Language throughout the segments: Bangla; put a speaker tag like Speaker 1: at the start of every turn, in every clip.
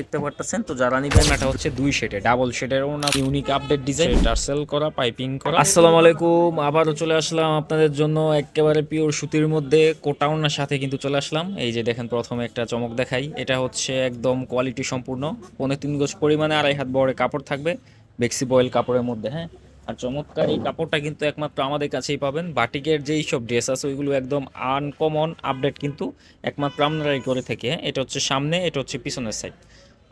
Speaker 1: দেখতে পারতেছেন? তো যারা নিবেন
Speaker 2: ওনাটা হচ্ছে দুই শেডে ডাবল শেডের ওনা ইউনিক আপডেট ডিজাইন টার্সেল করা পাইপিং করা। আসসালামু আলাইকুম আবারও চলে আসলাম আপনাদের জন্য একেবারে পিওর সুতির মধ্যে কোটা ওনার সাথে কিন্তু চলে আসলাম। এই যে দেখেন প্রথমে একটা চমক দেখাই। এটা হচ্ছে একদম কোয়ালিটি সম্পূর্ণ। পনেরো তিন গজ পরিমাণে আড়াই হাত বড় কাপড় থাকবে বেক্সি বয়েল কাপড়ের মধ্যে হ্যাঁ? আর চমৎকার এই কাপড়টা কিন্তু একমাত্র আমাদের কাছেই পাবেন। বাটিকের যেই সব ড্রেস আছে ওইগুলো একদম আনকমন আপডেট কিন্তু একমাত্র আপনারাই করে থেকে হ্যাঁ? এটা হচ্ছে সামনে এটা হচ্ছে পিছনের সাইড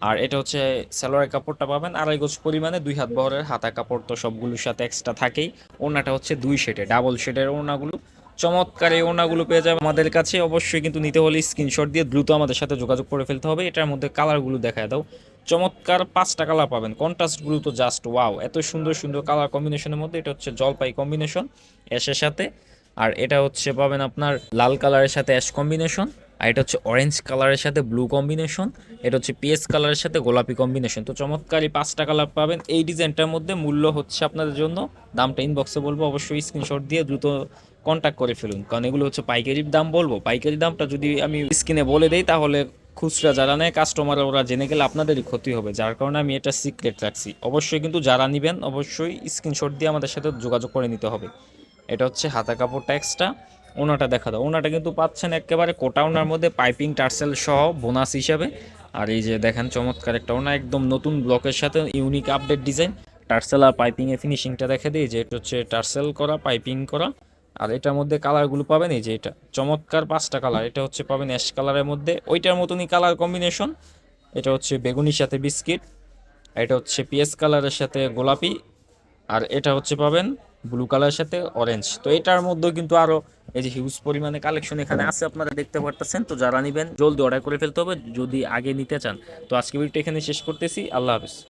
Speaker 2: আর এটা হচ্ছে সালোয়ারের কাপড়টা পাবেন আড়াই গজ পরিমাণে, দুই হাত বহরের হাতা কাপড় তো সবগুলোর সাথে এক্সট্রা থাকেই। ওড়নাটা হচ্ছে দুই শেডে ডাবল শেডের ওড়নাগুলো। চমৎকার এই ওড়নাগুলো পেয়ে যাবে আমাদের কাছে। অবশ্যই কিন্তু নিতে হলে স্ক্রিনশট দিয়ে দ্রুত আমাদের সাথে যোগাযোগ করে ফেলতে হবে। এটার মধ্যে কালারগুলো দেখায় দাও। চমৎকার পাঁচটা কালার পাবেন। কন্ট্রাস্টগুলো তো জাস্ট ওয়াও এত সুন্দর সুন্দর কালার কম্বিনেশনের মধ্যে। এটা হচ্ছে জলপাই কম্বিনেশন অ্যাশের সাথে। আর এটা হচ্ছে পাবেন আপনার লাল কালারের সাথে অ্যাশ কম্বিনেশন আর এটা হচ্ছে অরেঞ্জ কালারের সাথে ব্লু কম্বিনেশন এটা হচ্ছে পিএস কালারের সাথে গোলাপি কম্বিনেশন তো চমৎকার এই পাঁচটা কালার পাবেন। এই ডিজাইনটার মধ্যে মূল্য হচ্ছে আপনাদের জন্য। দামটা ইনবক্সে বলব, অবশ্যই স্ক্রিনশট দিয়ে দ্রুত কন্ট্যাক্ট করে ফেলুন। কারণ এগুলো হচ্ছে পাইকারির দাম বলব। পাইকারি দামটা যদি আমি স্ক্রিনে বলে দেই, তাহলে খুচরা যারা নেয় কাস্টমার ওরা জেনে গেলে আপনাদেরই ক্ষতি হবে। যার কারণে আমি এটা সিক্রেট রাখছি। অবশ্যই কিন্তু যারা নেবেন, অবশ্যই স্ক্রিনশট দিয়ে আমাদের সাথে যোগাযোগ করে নিতে হবে। এটা হচ্ছে হাতা কাপড় এক্সট্রা ওনাটা দেখা দাও। ওনাটা কিন্তু পাচ্ছেন একেবারে কোটা ওনার মধ্যে পাইপিং, টার্সেল সহ বোনাস হিসাবে। আর এই যে দেখেন চমৎকার একটা ওনা, একদম নতুন ব্লকের সাথে ইউনিক আপডেট ডিজাইন টার্সেল আর পাইপিং এর ফিনিশিংটা দেখে দিই, যে এটা হচ্ছে টার্সেল করা, পাইপিং করা। আর এটার মধ্যে কালারগুলো পাবেন, এই যে এটা চমৎকার পাঁচটা কালার এটা হচ্ছে পাবেন অ্যাশ কালারের মধ্যে। ওইটার মতনই কালার কম্বিনেশন এটা হচ্ছে বেগুনির সাথে বিস্কিট এটা হচ্ছে পিএস কালারের সাথে গোলাপি। আর এটা হচ্ছে পাবেন ব্লু কালারের সাথে অরেঞ্জ তো এটার মধ্যেও কিন্তু আরও এই যে হিউজ পরিমাণে কালেকশন এখানে আছে, আপনারা দেখতে পারতেছেন। তো যারা নেবেন, জলদি অর্ডার করে ফেলতে হবে, যদি আগে নিতে চান। তো আজকে ভিডিওটা এখানে শেষ করতেছি। আল্লাহ হাফিজ।